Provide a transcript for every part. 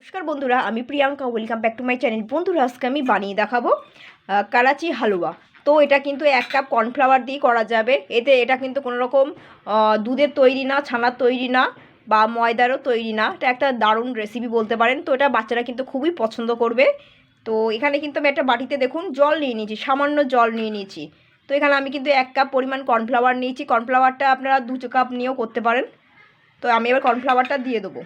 নমস্কার বন্ধুরা, আমি Priyanka. Welcome back to my channel বন্ধুরা, আজকে আমি বানিয়ে দেখাবো কারাচি হালুয়া। তো এটা কিন্তু এক কাপ কর্নফ্লাওয়ার দিয়ে করা যাবে। এতে এটা কিন্তু কোনো রকম দুধের তৈরি না, ছানার তৈরি না, বা ময়দারও তৈরি না। এটা একটা দারুণ রেসিপি বলতে পারেন। তো এটা বাচ্চারা কিন্তু খুবই পছন্দ করবে। তো এখানে কিন্তু আমি একটা বাটিতে দেখুন, জল নিয়ে নিয়েছি, সামান্য জল নিয়ে নিয়েছি। তো এখানে আমি কিন্তু এক কাপ পরিমাণ কর্নফ্লাওয়ার নিয়েছি। কর্নফ্লাওয়ারটা আপনারা দু কাপ নিয়েও করতে পারেন। তো আমি এবার কর্নফ্লাওয়ারটা দিয়ে দেবো।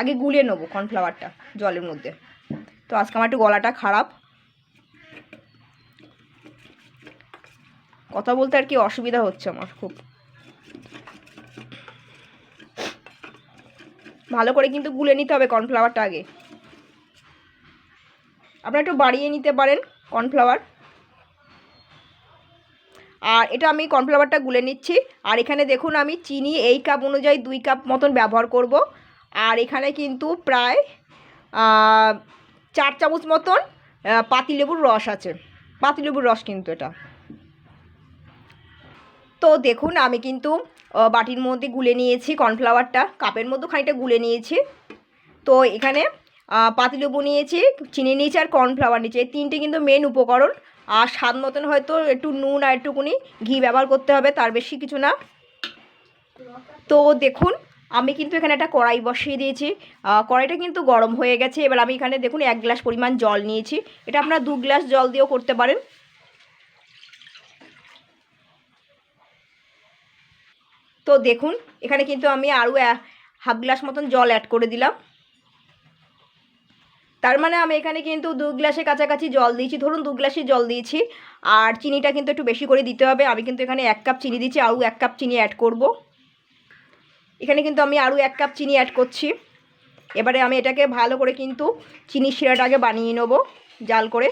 আগে গুলিয়ে নেব কর্নফ্লাওয়ারটা জলের মধ্যে। তো আজকে আমার একটু গলাটা খারাপ। কথা বলতে আর কি অসুবিধা হচ্ছে আমার খুব। ভালো করে কিন্তু গুলে নিতে হবে কর্নফ্লাওয়ারটা আগে। আপনারা একটু বাড়িয়ে নিতে পারেন কর্নফ্লাওয়ার। আর এটা আমি কর্নফ্লাওয়ারটা গুলে নিচ্ছি। আর এখানে দেখুন আমি চিনি এই কাপ অনুযায়ী দুই কাপ মতন ব্যবহার করব। আর এখানে কিন্তু প্রায় চার চামচ মতন পাতিলেবুর রস আছে। পাতিলেবুর রস কিন্তু এটা। তো দেখুন আমি কিন্তু বাটির মধ্যে গুলে নিয়েছি কর্নফ্লাওয়ারটা। কাপের মধ্যে খানিকটা গুলে নিয়েছি। তো এখানে পাতিলেবু নিয়েছি, চিনি নিয়েছি আর কর্নফ্লাওয়ার নিয়েছি। এই তিনটে কিন্তু মেন উপকরণ। আর স্বাদ মতন হয়তো একটু নুন আর একটুকুনি ঘি ব্যবহার করতে হবে, তার বেশি কিছু না। তো দেখুন, আমি কিন্তু এখানে একটা কড়াই বসিয়ে দিয়েছি। কড়াইটা কিন্তু গরম হয়ে গেছে। এবার আমি এখানে দেখুন, এক গ্লাস পরিমাণ জল নিয়েছি। এটা আপনারা দু গ্লাস জল দিয়েও করতে পারেন। তো দেখুন, এখানে কিন্তু আমি আরও হাফ গ্লাস মতন জল অ্যাড করে দিলাম। তার মানে আমি এখানে কিন্তু দু গ্লাসের কাছাকাছি জল দিয়েছি। ধরুন দু গ্লাসই জল দিয়েছি, আর চিনিটা কিন্তু একটু বেশি করে দিতে হবে। আমি কিন্তু এখানে এক কাপ চিনি দিচ্ছি আরও এক কাপ চিনি অ্যাড করব। এখানে কিন্তু আমি আরও এক কাপ চিনি অ্যাড করছি। এবারে আমি এটাকে ভালো করে কিন্তু চিনির শিরাটা আগে বানিয়ে নেব, জাল করে।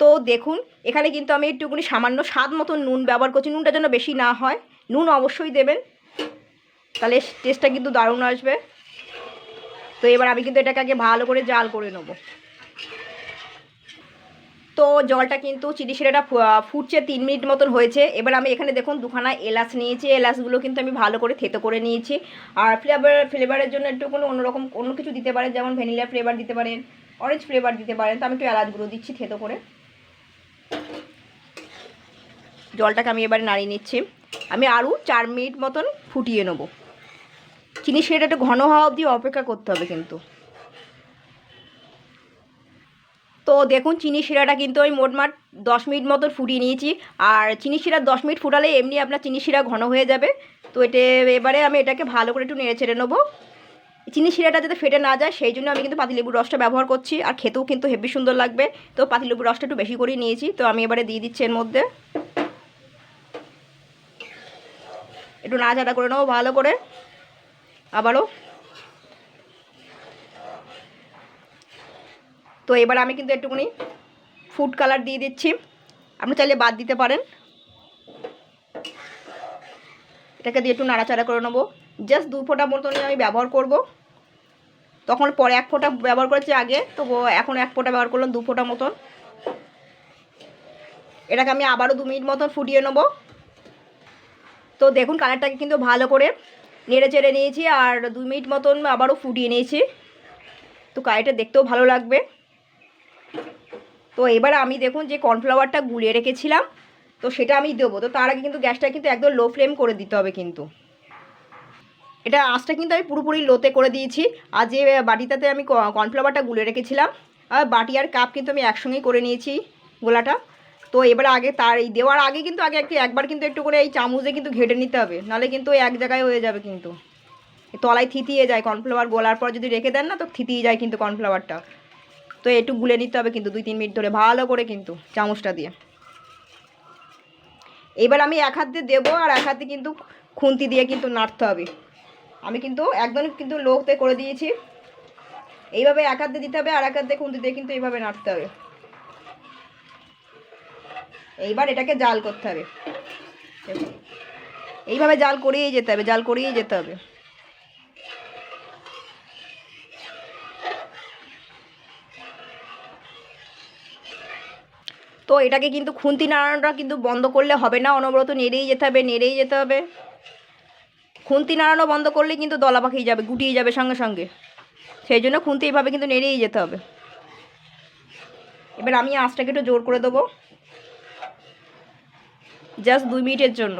তো দেখুন, এখানে কিন্তু আমি একটুখানি সামান্য স্বাদ মতো নুন ব্যবহার করছি। নুনটা যেন বেশি না হয়। নুন অবশ্যই দেবেন। তাহলে টেস্টটা কিন্তু দারুণ আসবে। তো এবার আমি কিন্তু এটাকে আগে ভালো করে জাল করে নেব। তো জলটা কিন্তু চিনি শিরাটা ফু- ফুটছে তিন মিনিট মতন হয়েছে। এবার আমি এখানে দেখুন দুখানা এলাচ নিয়েছি। এলাচগুলো কিন্তু আমি ভালো করে থেতো করে নিয়েছি। আর ফ্লেভার ফ্লেভারের জন্য একটু কোনো অন্যরকম অন্য কিছু দিতে পারেন। যেমন ভ্যানিলা ফ্লেভার দিতে পারেন অরেঞ্জ ফ্লেভার দিতে পারেন। তো আমি একটু এলাচগুলো দিচ্ছি থেতো করে। জলটাকে আমি এবারে নাড়িয়ে নিচ্ছি। আমি আরও চার মিনিট মতন ফুটিয়ে নেব। চিনি শিরাটা একটু ঘন হওয়া অবধি অপেক্ষা করতে হবে কিন্তু। তো দেখুন, চিনি শিরাটা কিন্তু আমি মোটমাট দশ মিনিট মতন ফুটিয়ে নিয়েছি। আর চিনি শিরা দশ মিনিট ফুটালে এমনি আপনার চিনি শিরা ঘন হয়ে যাবে। তো এটা, এবারে আমি এটাকে ভালো করে একটু নেড়ে ছেড়ে নেব। চিনি শিরাটা যাতে ফেটে না যায়, সেই জন্য আমি কিন্তু পাতিলেবুর রসটা ব্যবহার করছি। আর খেতেও কিন্তু হেভি সুন্দর লাগবে। তো পাতিলেবুর রসটা একটু বেশি করেই নিয়েছি। তো আমি এবারে দিয়ে দিচ্ছি এর মধ্যে। একটু নাড়াচাড়া করে নেব ভালো করে। আবারও। তো এবার আমি কিন্তু একটুখানি ফুড কালার দিয়ে দিচ্ছি। আপনি চাইলে বাদ দিতে পারেন। এটাকে দিয়ে একটু নাড়াচাড়া করে নেব। জাস্ট দু ফোঁটা মতনই আমি ব্যবহার করব। তখন পরে এক ফোঁটা ব্যবহার করেছি আগে তো এখন এক ফোঁটা ব্যবহার করলাম দু ফোঁটা মতন। এটাকে আমি আবারও দু মিনিট মতন ফুটিয়ে নেব। তো দেখুন কালারটাকে কিন্তু ভালো করে নেড়ে চেড়ে নিয়েছি আর দু মিনিট মতন আবারও ফুটিয়ে নিয়েছি। তো কালারটা দেখতেও ভালো লাগবে। তো এবার আমি দেখুন যে কর্নফ্লাওয়ারটা গুলিয়ে রেখেছিলাম, তো সেটা আমি দেবো। তো তার আগে কিন্তু গ্যাসটা কিন্তু একদম লো ফ্লেম করে দিতে হবে কিন্তু। এটা আঁচটা কিন্তু আমি পুরোপুরি লোতে করে দিয়েছি। আর যে বাটিটাতে আমি কর্নফ্লাওয়ারটা গুলে রেখেছিলাম, আর বাটি আর কাপ কিন্তু আমি একসঙ্গেই করে নিয়েছি গোলাটা। তো এবার আগে তার এই দেওয়ার আগে কিন্তু আগে একটু, একবার কিন্তু একটু করে এই চামচে কিন্তু ঘেটে নিতে হবে, নাহলে কিন্তু এক জায়গায় হয়ে যাবে কিন্তু। তলায় থিতিয়ে যায় কর্নফ্লাওয়ার গোলার পর যদি রেখে দেন না, তো থিতিয়ে যায় কিন্তু কর্নফ্লাওয়ারটা। তো একটু গুলে নিতে হবে কিন্তু, দুই তিন মিনিট ধরে ভালো করে কিন্তু চামচটা দিয়ে। এবার আমি এক হাত দিয়ে দেবো, আর এক হাতে কিন্তু খুন্তি দিয়ে কিন্তু নাড়তে হবে। আমি কিন্তু একদম কিন্তু লোতে করে দিয়েছি। এইভাবে এক হাত দিতে হবে, আর এক হাত খুন্তি দিয়ে কিন্তু এইভাবে নাড়তে হবে। এইবার এটাকে জাল করতে হবে। এইভাবে জাল করিয়েই যেতে হবে, জাল করিয়েই যেতে হবে। তো এটাকে কিন্তু খুন্তি নাড়ানোটা কিন্তু বন্ধ করলে হবে না, অনবরত নেড়েই যেতে হবে, নেড়েই যেতে হবে। খুন্তি নাড়ানো বন্ধ করলে কিন্তু দলা পাখিয়ে যাবে, গুটিয়ে যাবে সঙ্গে সঙ্গে। সেই জন্য খুন্তি এইভাবে কিন্তু নেড়েই যেতে হবে। এবার আমি আঁচটাকে একটু জোর করে দেবো। জাস্ট দুই মিনিটের জন্য।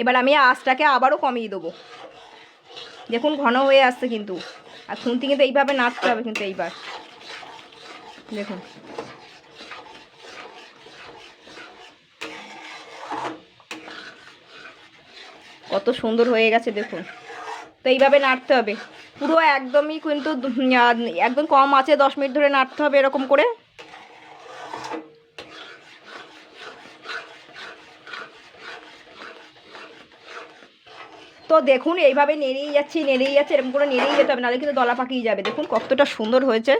এবার আমি আঁচটাকে আবারও কমিয়ে দেবো। দেখুন, ঘন হয়ে আসছে কিন্তু। আর খুন্তি কিন্তু এইভাবে নাড়তে হবে কিন্তু এইবার। দেখুন। কত সুন্দর হয়ে গেছে, দেখুন। তো এইভাবে নাড়তে হবে। পুরো একদমই কিন্তু একদম কম আছে, দশ মিনিট ধরে নাড়তে হবে এরকম করে। তো দেখুন, এইভাবে নেড়েই যাচ্ছি, নেড়েই যাচ্ছে, এরকম করে নেড়েই যেতে হবে, নাহলে কিন্তু দলা পাকিয়ে যাবে। দেখুন কতটা সুন্দর হয়েছে।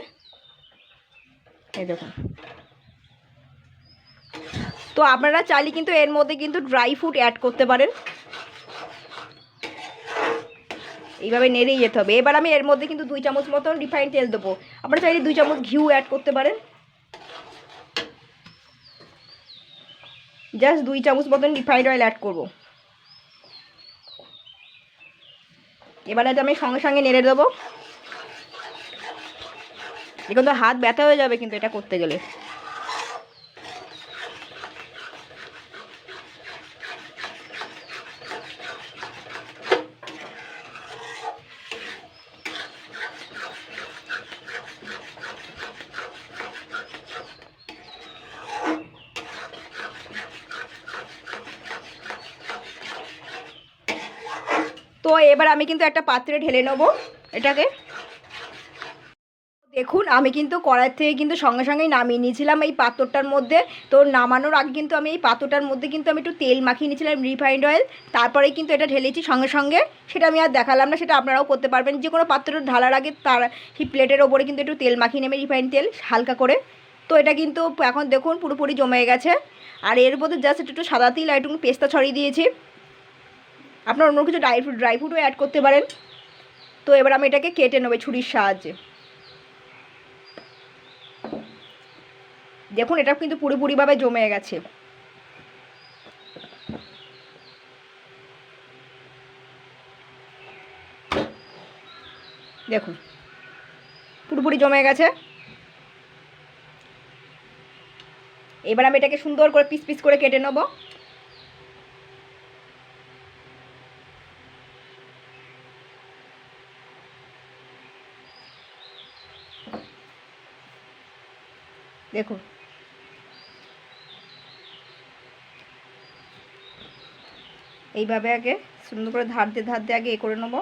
এই দেখুন। তো আপনারা চাইলে কিন্তু এর মধ্যে কিন্তু ড্রাই ফ্রুট অ্যাড করতে পারেন। এইভাবে নেড়েই যেতে হবে। এবার আমি এর মধ্যে কিন্তু দুই চামচ মতন রিফাইন তেল দেবো। আপনারা চাইলে দুই চামচ ঘিউ অ্যাড করতে পারেন। জাস্ট দুই চামচ মতন রিফাইন্ড অয়েল অ্যাড করব। এবারে তো আমি সঙ্গে সঙ্গে নেড়ে দেবো। এখন তো হাত ব্যথা হয়ে যাবে কিন্তু এটা করতে গেলে তো এবার আমি কিন্তু একটা পাত্রে ঢেলে নেব এটাকে। দেখুন, আমি কিন্তু কড়াই থেকে কিন্তু সঙ্গে সঙ্গেই নামিয়ে নিয়েছিলাম এই পাত্রটার মধ্যে। তো নামানোর আগে কিন্তু আমি এই পাত্রটার মধ্যে কিন্তু আমি একটু তেল মাখিয়ে নিয়েছিলাম, রিফাইন্ড অয়েল। তারপরেই কিন্তু এটা ঢেলেছি সঙ্গে সঙ্গে। সেটা আমি আর দেখালাম না, সেটা আপনারাও করতে পারবেন। যে কোনো পাত্র ঢালার আগে তার সেই প্লেটের ওপরে কিন্তু একটু তেল মাখিয়ে নেবে, রিফাইন্ড তেল, হালকা করে। তো এটা কিন্তু এখন দেখুন পুরোপুরি জমে গেছে। আর এর মধ্যে জাস্ট একটু সাদা তিল আর একটু পেস্তা ছড়িয়ে দিয়েছি। আপনার অন্য কিছু ড্রাই ফ্রুট ড্রাই ফ্রুটও অ্যাড করতে পারেন। তো এবার আমি এটাকে কেটে নেব ছুরির সাহায্যে। দেখুন, এটা কিন্তু পুরোপুরিভাবে জমে গেছে। দেখুন, পুরোপুরি জমে গেছে। এবার আমি এটাকে সুন্দর করে পিস পিস করে কেটে নেব। দেখুন। এইভাবে আগে সুন্দর করে ধার দিয়ে ধার দিয়ে আগে এ করে নেব।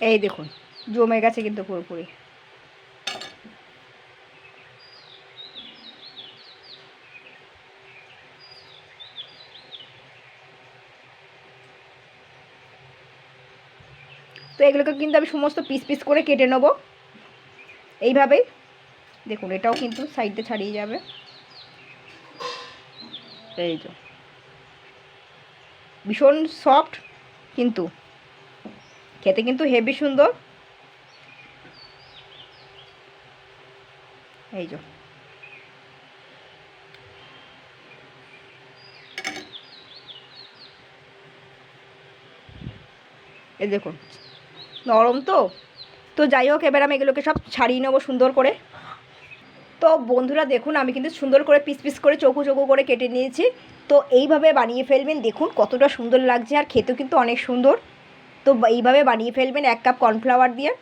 এই দেখুন, জমে গেছে কিন্তু পুরোপুরি। তো এগুলোকে কিন্তু আমি সমস্ত পিস পিস করে কেটে নেব। এইভাবেই। দেখুন, এটাও কিন্তু সাইডে ছাড়িয়ে যাবে। এই তো। ভীষণ সফট কিন্তু। খেতে কিন্তু হেভি সুন্দর। এই যে। এই দেখুন, নরম তো। তো যাই হোক, এবার আমি এগুলোকে সব ছাড়িয়ে নেব সুন্দর করে। তো বন্ধুরা, দেখুন, আমি কিন্তু সুন্দর করে পিস পিস করে চৌকো চৌকো করে কেটে নিয়েছি। তো এইভাবে বানিয়ে ফেলবেন, দেখুন কতটা সুন্দর লাগছে। আর খেতেও কিন্তু অনেক সুন্দর। তো এইভাবে বানিয়ে ফেলবেন এক কাপ কর্নফ্লাওয়ার দিয়ে।